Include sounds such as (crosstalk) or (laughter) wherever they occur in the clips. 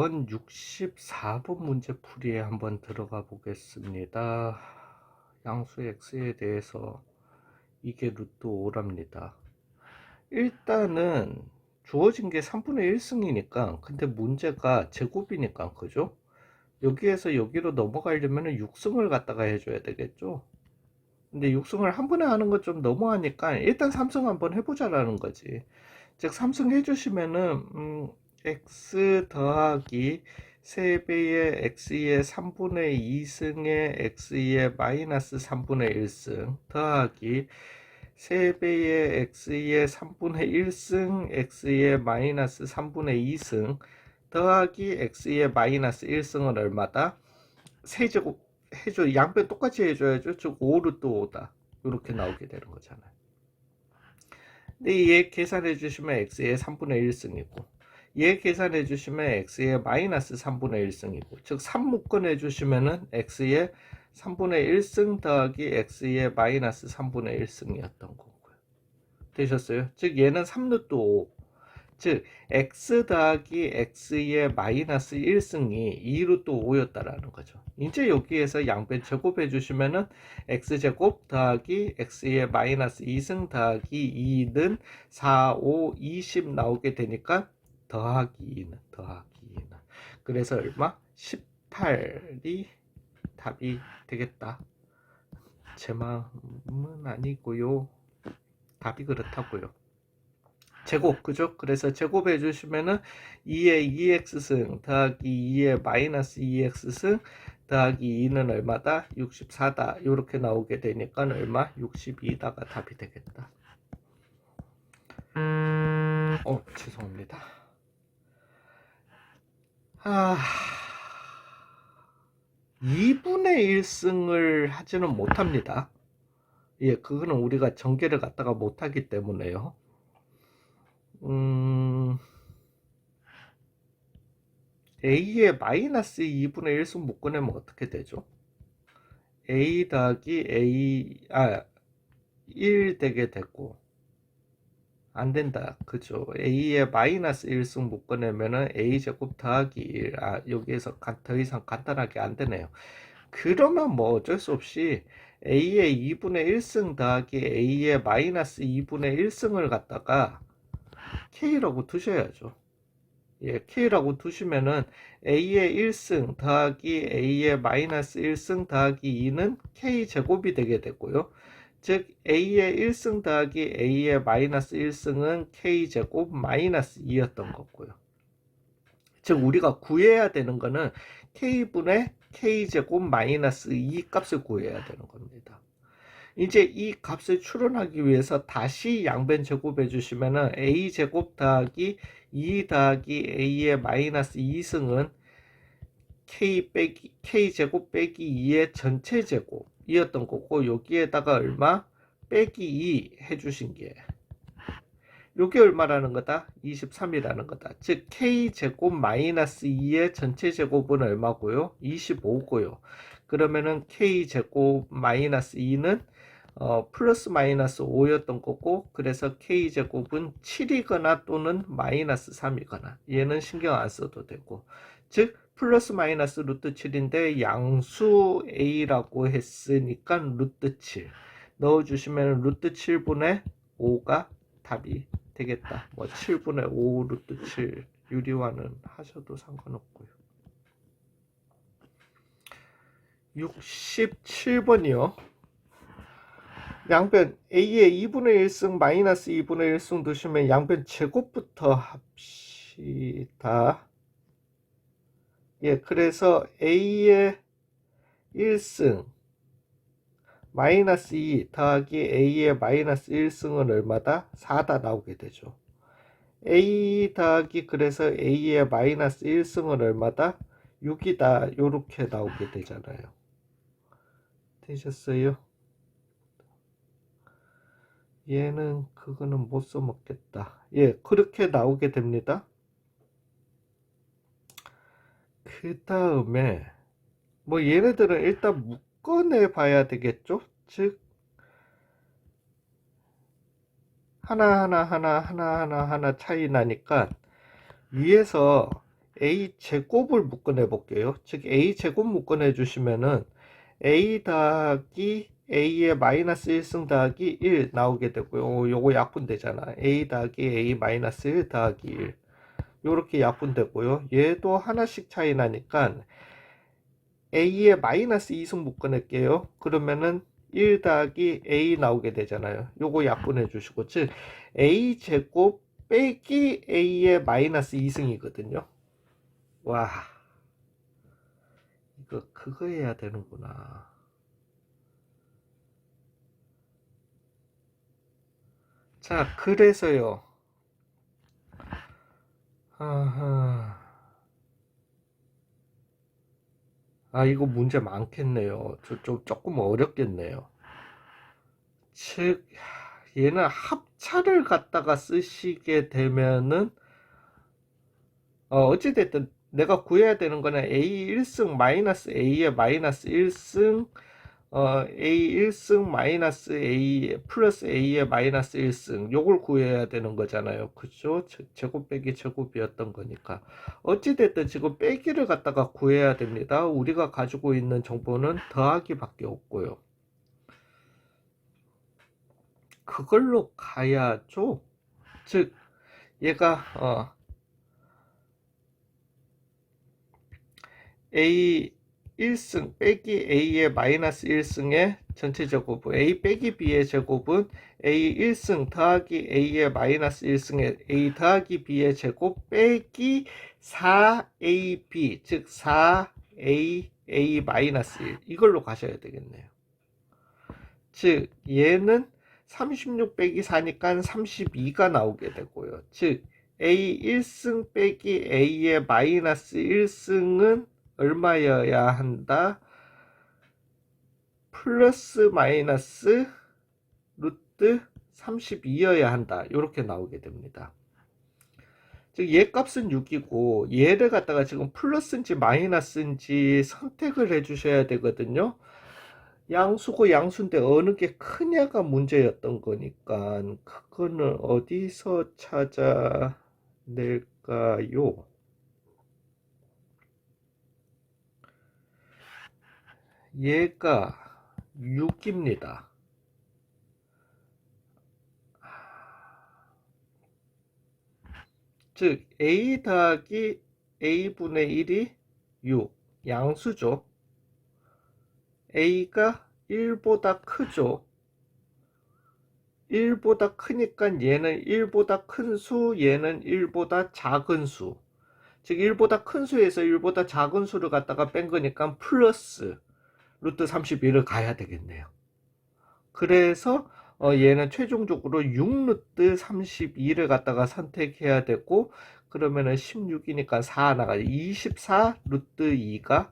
번 64번 문제 풀이에 한번 들어가 보겠습니다. 양수 x에 대해서 이게 루트 5랍니다. 일단은 주어진 게 3분의 1승이니까 근데 문제가 제곱이니까 그죠? 여기에서 여기로 넘어가려면 6승을 갖다가 해줘야 되겠죠? 근데 6승을 한 번에 하는 건좀 너무하니까 일단 3승 한번 해보자라는 거지. 즉 3승 해주시면은 음, x 더하기 3배의 x의 3분의 2승의 x의 마이너스 3분의 1승 더하기 3배의 x의 3분의 1승 x의 마이너스 3분의 2승 더하기 x의 마이너스 1승은 얼마다? 세제곱 해줘 양변 똑같이 해줘야죠. 즉 5루트 5다. 이렇게 나오게 되는 거잖아요. 근데 얘 계산해 주시면 x의 3분의 1승이고 얘 계산해 주시면 x의 마이너스 3분의 1승이고 즉 3 묶어내 주시면은 x의 3분의 1승 더하기 x의 마이너스 3분의 1승이었던 거고요 되셨어요? 즉 얘는 3루트 5 즉 x 더하기 x의 마이너스 1승이 2루트 5였다라는 거죠. 이제 여기에서 양변 제곱해 주시면은 x제곱 더하기 x의 마이너스 2승 더하기 2는 4, 5, 20 나오게 되니까 더하기 2는 더하기 2는 그래서 얼마? 18이 답이 되겠다. 제 마음은 아니고요. 답이 그렇다고요. 제곱 그죠? 그래서 제곱해 주시면은 2의 2x승 더하기 2의 마이너스 2x승 더하기 2는 얼마다? 64다. 이렇게 나오게 되니까 얼마? 62다가 답이 되겠다. 어, 죄송합니다. 아, 2분의 1승을 하지는 못합니다. 예, 그거는 우리가 전개를 갖다가 못하기 때문에요. 음, a의 마이너스 2분의 1승 묶어내면 어떻게 되죠? a 더하기 a, 아, 1 되게 됐고, 안 된다. 그죠? a의 마이너스 1승 묶어내면은 a제곱 더하기 1, 아, 여기에서 더 이상 간단하게 안 되네요. 그러면 뭐 어쩔 수 없이 a의 2분의 1승 더하기 a의 마이너스 2분의 1승을 갖다가 K라고 두셔야죠. 예, K라고 두시면은 A의 1승 더하기 A의 마이너스 1승 더하기 2는 K 제곱이 되게 되고요. 즉 A의 1승 더하기 A의 마이너스 1승은 K 제곱 마이너스 2였던 거고요. 즉 우리가 구해야 되는 거는 K분의 K 제곱 마이너스 2 값을 구해야 되는 겁니다. 이제 이 값을 추론하기 위해서 다시 양변 제곱해 주시면은 a 제곱 더하기 2 더하기 a의 마이너스 2승은 k 빼기 k 제곱 빼기 2의 전체 제곱 이었던 거고 여기에다가 얼마 빼기 2 해주신 게 요게 얼마라는 거다? 23이라는 거다. 즉 k 제곱 마이너스 2의 전체 제곱은 얼마고요? 25고요. 그러면은 k 제곱 마이너스 2는 어, 플러스 마이너스 5였던 거고 그래서 k제곱은 7이거나 또는 마이너스 3이거나 얘는 신경 안 써도 되고 즉 플러스 마이너스 루트 7인데 양수 a라고 했으니까 루트 7 넣어주시면 루트 7분의 5가 답이 되겠다. 뭐 7분의 5 루트 7 유리화는 하셔도 상관없고요. 67번이요. 양변 a의 2분의 1승 마이너스 2분의 1승 두시면 양변 제곱부터 합시다. 예, 그래서 a의 1승 마이너스 2 더하기 a의 마이너스 1승은 얼마다? 4다 나오게 되죠. a 더하기 그래서 a의 마이너스 1승은 얼마다? 6이다. 요렇게 나오게 되잖아요. 되셨어요? 얘는 그거는 못 써먹겠다. 예, 그렇게 나오게 됩니다. 그 다음에 뭐 얘네들은 일단 묶어내 봐야 되겠죠? 즉 하나 하나 하나 하나 하나 하나 차이 나니까 위에서 a 제곱을 묶어내 볼게요. 즉 a 제곱 묶어내 주시면은 a 더하기 a의 마이너스 1승 더하기 1 나오게 되고요. 오, 요거 약분 되잖아. a 더하기 a 마이너스 1 더하기 1 요렇게 약분되고요. 얘도 하나씩 차이 나니까 a의 마이너스 2승 묶어낼게요. 그러면은 1 더하기 a 나오게 되잖아요. 요거 약분해 주시고 즉 a 제곱 빼기 a의 마이너스 2승이거든요. 와 이거 그거 해야 되는구나. 자 그래서요. 아하. 아, 이거 문제 많겠네요. 저, 좀, 조금 어렵겠네요. 즉, 얘는 합차를 갖다가 쓰시게 되면은, 어, 어찌됐든 내가 구해야 되는 거는 A 1승 마이너스 A의 마이너스 1승, 어, A 1승 마이너스 A 플러스 A의 마이너스 1승, 요걸 구해야 되는 거잖아요. 그죠? 제- 제곱 빼기 제곱이었던 거니까. 어찌됐든 지금 빼기를 갖다가 구해야 됩니다. 우리가 가지고 있는 정보는 더하기 밖에 없고요. 그걸로 가야죠. 즉, 얘가 어, A 1승 빼기 A의 마이너스 1승의 전체 제곱은 A 빼기 B의 제곱은 A 1승 더하기 A의 마이너스 1승의 A 더하기 B의 제곱 빼기 4AB 즉 4A A 마이너스 1 이걸로 가셔야 되겠네요. 즉 얘는 36 빼기 4니까 32가 나오게 되고요. 즉 A 1승 빼기 A의 마이너스 1승은 얼마여야 한다? 플러스 마이너스 루트 32여야 한다. 이렇게 나오게 됩니다. 즉, 얘 값은 6이고, 얘를 갖다가 지금 플러스인지 마이너스인지 선택을 해 주셔야 되거든요. 양수고 양수인데 어느 게 크냐가 문제였던 거니까, 그거는 어디서 찾아낼까요? 얘가 6입니다. 즉 a 더하기 a분의 1이 6 양수죠. a가 1보다 크죠. 1보다 크니까 얘는 1보다 큰 수, 얘는 1보다 작은 수. 즉 1보다 큰 수에서 1보다 작은 수를 갖다가 뺀 거니까 플러스 루트 31을 가야 되겠네요. 그래서 어, 얘는 최종적으로 6루트 32를 갖다가 선택해야 되고 그러면은 16이니까 4 나가죠. 24 루트 2가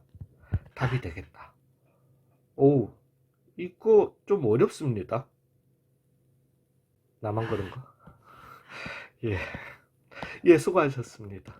답이 되겠다. 오, 이거 좀 어렵습니다. 나만 그런가? (laughs) 예, 예, 수고하셨습니다.